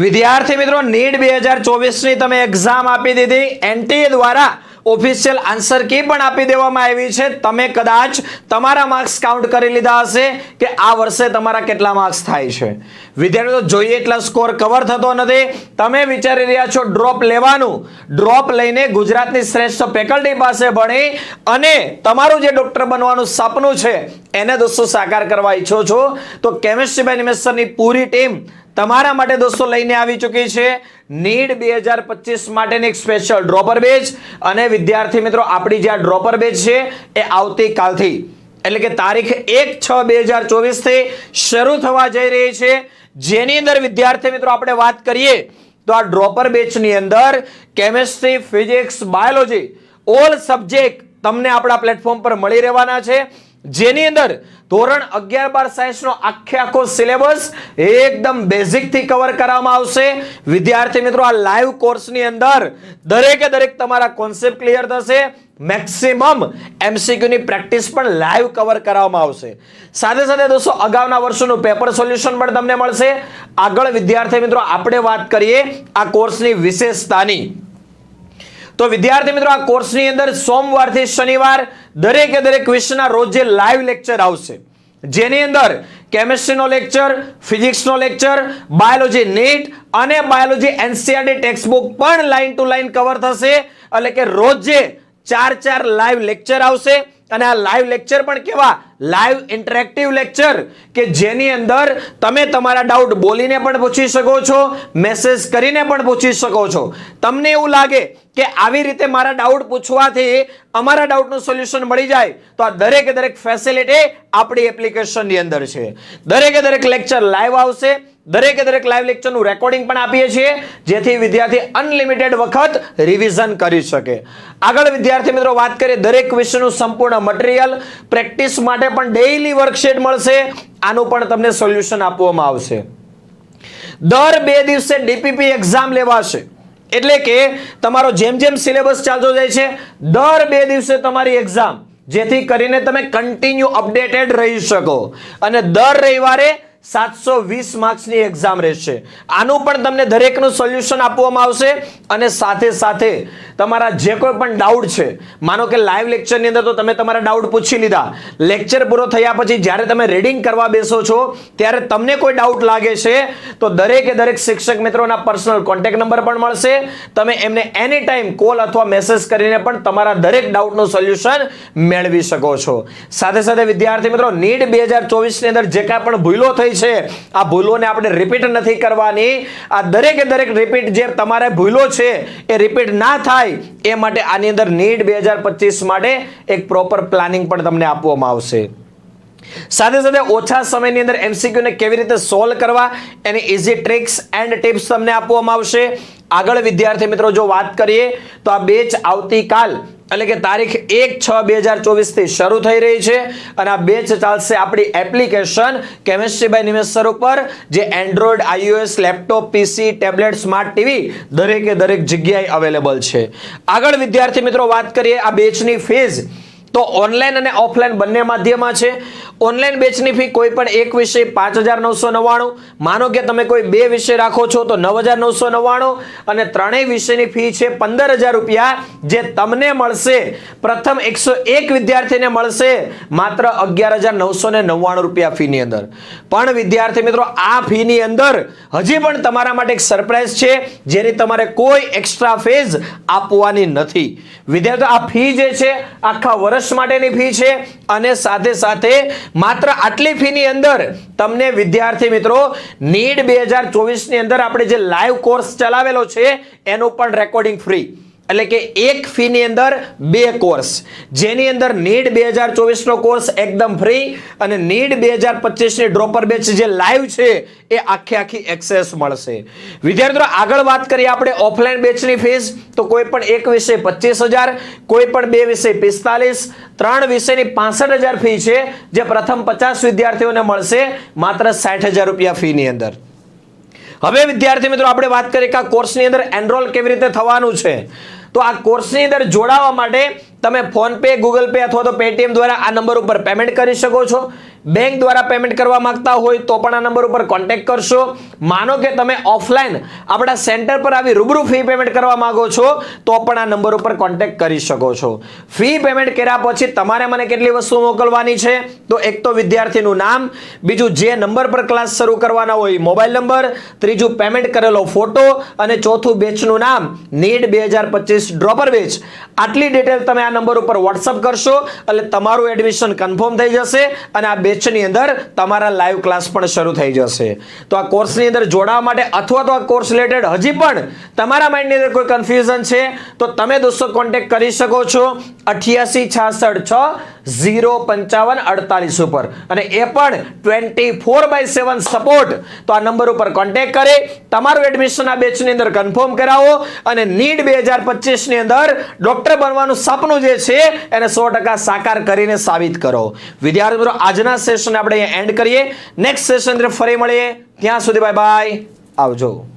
વિદ્યાર્થી મિત્રો, નીટ બે હજાર ચોવીસની તમે એક્ઝામ આપી દીધી. એનટીએ દ્વારા ઓફિશિયલ આન્સર કી પણ આપી દેવામાં આવી છે. તમે કદાચ તમારા માર્ક્સ કાઉન્ટ કરી લીધા હશે કે આ વર્ષે તમારા કેટલા માર્ક્સ થાય છે. વિદ્યાર્થીઓ જોઈએ એટલા સ્કોર કવર થતો નથી. તમે વિચારી રહ્યા છો ડ્રોપ લેવાનું. ડ્રોપ લઈને ગુજરાતની શ્રેષ્ઠ ફેકલ્ટી પાસે ભણી અને તમારું જે ડોક્ટર બનવાનું સપનું છે, એને દોસ્તો સાકાર કરવા ઈચ્છો છો. તો કેમિસ્ટ્રી બાય પૂરી ટીમ તમારા માટે દોસ્તો લઈને આવી ચૂકી છે નીડ બે હજાર પચીસ માટેની એક સ્પેશિયલ ડ્રોપર બેચ અને વિદ્યાર્થી મિત્રો, આપણી જે આ ડ્રોપર બેચ છે, એ આવતીકાલથી, એટલે કે તારીખ એક છ બે હજાર ચોવીસથી શરૂ થવા જઈ રહી છે. જેની અંદર વિદ્યાર્થી મિત્રો, આપણે વાત કરીએ, તો આ ડ્રોપર બેચની અંદર chemistry physics biology all subject તમને આપણા પ્લેટફોર્મ પર મળી રહેવાના છે. જેની અંદર ધોરણ અગિયાર બાર સાયન્સ નો આખે આખો સિલેબસ એકદમ બેઝિકથી કવર કરવામાં આવશે. વિદ્યાર્થી મિત્રો, આ લાઈવ કોર્સની અંદર દરેકે દરેક તમારા કોન્સેપ્ટ ક્લિયર થશે. મેક્સિમમ એમસીક્યુ ની પ્રેક્ટિસ પણ લાઈવ કવર કરવામાં આવશે. સાથે સાથે દોસ્તો, અગાઉના વર્ષોનું પેપર સોલ્યુશન પણ તમને મળશે. આગળ વિદ્યાર્થી મિત્રો, આપણે વાત કરીએ આ કોર્સની વિશેષતાની. તો વિદ્યાર્થી મિત્રો, આ કોર્સની અંદર સોમવારથી શનિવાર દરેકે દરેક વિષયના રોજ લાઈવ લેક્ચર આવશે. જેની અંદર કેમિસ્ટ્રીનો લેક્ચર ફિઝિક્સનો લેક્ચર બાયોલોજી નીટ અને બાયોલોજી એનસીઆરટી ટેક્સ્ટ બુક પણ લાઈન ટુ લાઈન કવર થશે. એટલે કે રોજે ચાર ચાર લાઈવ લેક્ચર આવશે. અને આ લાઈવ લેક્ચર પણ કેવા? લાઈવ ઇન્ટરેક્ટિવ લેક્ચર કે જેની અંદર તમે તમારા ડાઉટ બોલીને પણ પૂછી શકો છો મેસેજ કરીને પણ પૂછી શકો છો. તમને એવું લાગે કે આવી રીતે મારા ડાઉટ પૂછવાથી અમારા ડાઉટનું સોલ્યુશન મળી જાય, તો આ દરેકે દરેક ફેસિલિટી આપણી એપ્લિકેશનની અંદર છે. દરેકે દરેક લેક્ચર લાઈવ આવશે દરેકે દરેક લાઈવ લેક્ચરનું રેકોર્ડિંગ પણ આપીએ છીએ, જેથી વિદ્યાર્થી અનલિમિટેડ વખત રિવિઝન કરી શકે. આગળ વિદ્યાર્થી મિત્રો વાત કરીએ, દરેક વિષયનું સંપૂર્ણ મટીરિયલ પ્રેક્ટિસ માટે પણ ડેઈલી વર્કશીટ મળશે. આનું પણ તમને સોલ્યુશન આપવામાં આવશે. દર બે દિવસે ડીપીપી એક્ઝામ લેવાશે. એટલે કે તમારો જેમ જેમ સિલેબસ ચાલતો જાય છે, દર બે દિવસે તમારી એક્ઝામ જેથી કરીને તમે કન્ટિન્યુ અપડેટેડ રહી શકો. અને દર રવિવારે સાતસો વીસ માર્ક્સની એક્ઝામ રહેશે. આનું પણ તમને દરેકનું સોલ્યુશન આપવામાં આવશે અને સાથે સાથે તમારા જે કોઈ પણ ડાઉટ છે, માનો કે લાઈવ લેક્ચરની અંદર તો તમે તમારા ડાઉટ પૂછી લીધા. લેક્ચર પૂરો થયા પછી જ્યારે તમે રીડિંગ કરવા બેસો છો, ત્યારે તમને કોઈ ડાઉટ લાગે છે, તો દરેકે દરેક શિક્ષક મિત્રોના પર્સનલ કોન્ટેક્ટ નંબર પણ મળશે. તમે એમને એની ટાઈમ કોલ અથવા મેસેજ કરીને પણ તમારા દરેક ડાઉટનું સોલ્યુશન મેળવી શકો છો. સાથે સાથે વિદ્યાર્થી મિત્રો, નીટ બે હજાર ચોવીસની અંદર જે કાંઈ પણ ભૂલો થઈ છે. આ ભૂલોને આપણે રિપીટ નથી કરવાની. આ દરેકે દરેક રિપીટ જે તમારે ભૂલો છે, એ રિપીટ ના થાય, એ માટે આની અંદર નીટ બે હજાર પચીસ માટે એક પ્રોપર પ્લાનિંગ પણ તમને આપવામાં આવશે. સાથે સાથે ઓછા સમયની અંદર એમસીક્યુને કેવી રીતે સોલ્વ કરવા, એની ઇઝી ટ્રિક્સ એન્ડ ટિપ્સ તમને આપવામાં આવશે. આગળ વિદ્યાર્થી મિત્રો, જો વાત કરીએ, તો આ બેચ આવતીકાલ એટલે કે તારીખ એક છ બે હજાર ચોવીસથી શરૂ થઈ રહી છે અને આ બેચ ચાલશે આપણી એપ્લિકેશન કેમેસ્ટ્રી બાય નિમેશ્વર ઉપર, જે Android, iOS, laptop PC tablet, smart TV દરેકે દરેક જગ્યાએ અવેલેબલ છે. આગળ વિદ્યાર્થી મિત્રો વાત કરીએ આ બેચની ફીઝ. તો ઓનલાઈન અને ઓફલાઈન બંને માધ્યમમાં છે. ઓનલાઈન બેચની ફી કોઈ પણ એક વિષય પાંચ હજાર નવસો નવ્વાણું. માનો કે તમે કોઈ બે વિષય રાખો છો તો નવ હજાર નવસો નવ્વાણું અને ત્રણેય વિષયની ફી છે પંદર હજાર રૂપિયા જે તમને મળશે. પ્રથમ એકસો એક વિદ્યાર્થીને મળશે માત્ર અગિયાર હજાર નવસો ને નવ્વાણું રૂપિયા ફીની અંદર. પણ વિદ્યાર્થી મિત્રો, આ ફીની અંદર હજી પણ તમારા માટે એક સરપ્રાઈઝ છે જેની તમારે કોઈ એક્સ્ટ્રા ફીઝ આપવાની નથી. વિદ્યાર્થીઓ આ ફી જે છે, આખા વર્ષ માટેની ફી છે અને સાથે સાથે માત્ર આટલી ફીની અંદર તમને વિદ્યાર્થી મિત્રો નીડ બે હજાર ચોવીસની અંદર આપણે જે લાઈવ કોર્સ ચલાવેલો છે, એનું પણ રેકોર્ડિંગ ફ્રી એટલે કે એક ફીની અંદર બે કોર્સ જેની અંદર નીડ બે હજાર ચોવીસનો કોર્સ એકદમ ફ્રી અને નીડ બે હજાર પચીસની ડ્રોપર બેચ જે લાઈવ છે, એ આખી આખી એક્સેસ મળશે. વિદ્યાર્થીઓ, આગળ વાત કરીએ આપણે ઓફલાઈન બેચની ફીસ તો કોઈ પણ એક વિષય પચીસ હજાર, કોઈ પણ બે વિષય પિસ્તાલીસ, ત્રણ વિષયની પાસઠ હજાર ફી છે, જે પ્રથમ પચાસ વિદ્યાર્થીઓને મળશે માત્ર સાઠ હજાર રૂપિયા ફીની અંદર. હવે વિદ્યાર્થી મિત્રો, આપણે વાત કરીએ કે આ કોર્સની અંદર એનરોલ કેવી રીતે થવાનું છે? તો આ કોર્સની અંદર જોડાવા માટે તમે ફોન પે, ગૂગલ પે અથવા તો પેટીએમ દ્વારા આ નંબર ઉપર પેમેન્ટ કરી શકો છો. બેંક દ્વારા પેમેન્ટ કરવા માંગતા હોય તો પણ આ નંબર ઉપર કોન્ટેક્ટ કરશો. માનો કે તમે ઓફલાઈન આપણા સેન્ટર પર આવી રૂબરૂ ફી પેમેન્ટ કરવા માંગો છો, તો પણ આ નંબર ઉપર કોન્ટેક્ટ કરી શકો છો. ફી પેમેન્ટ કર્યા પછી તમારે મને કેટલી વસ્તુઓ મોકલવાની છે? તો એક તો વિદ્યાર્થીનું નામ, બીજું જે નંબર પર ક્લાસ શરૂ કરવાના હોય મોબાઈલ નંબર ત્રીજું પેમેન્ટ કરેલો ફોટો અને ચોથું બેચનું નામ નીડ બે હજાર પચીસ ડ્રોપર બેચ આટલી ડિટેલ તમે આ નંબર ઉપર વોટ્સઅપ કરશો, એટલે તમારું એડમિશન કન્ફર્મ થઈ જશે, અને આ બેચની અંદર તમારા લાઈવ ક્લાસ પણ શરૂ થઈ જશે. તો આ કોર્સની અંદર જોડાવા માટે અથવા તો આ કોર્સ રિલેટેડ હજી પણ તમારા માઇન્ડની અંદર કોઈ કન્ફ્યુઝન છે, તો તમે દોસ્તો કોન્ટેક્ટ કરી શકો છો અઠ્યાસી છાસઠ છ ઝીરો પંચાવન અડતાલીસ ઉપર. અને એ પણ twenty four by seven support. તો આ નંબર ઉપર કોન્ટેક્ટ કરે. તમારું એડમિશન આ બેચની અંદર કન્ફર્મ કરાવો. અને નીડ બે હજાર પચીસની અંદર ડોક્ટર બનવાનું સપનું જે છે, એને સો ટકા સાકાર કરીને સાબિત કરો. વિદ્યાર્થી મિત્રો, આજના સેશન આપણે અહીંયા એન્ડ કરીએ. નેક્સ્ટ સેશન ફરી મળીએ. ત્યાં સુધી બાય બાય આવજો.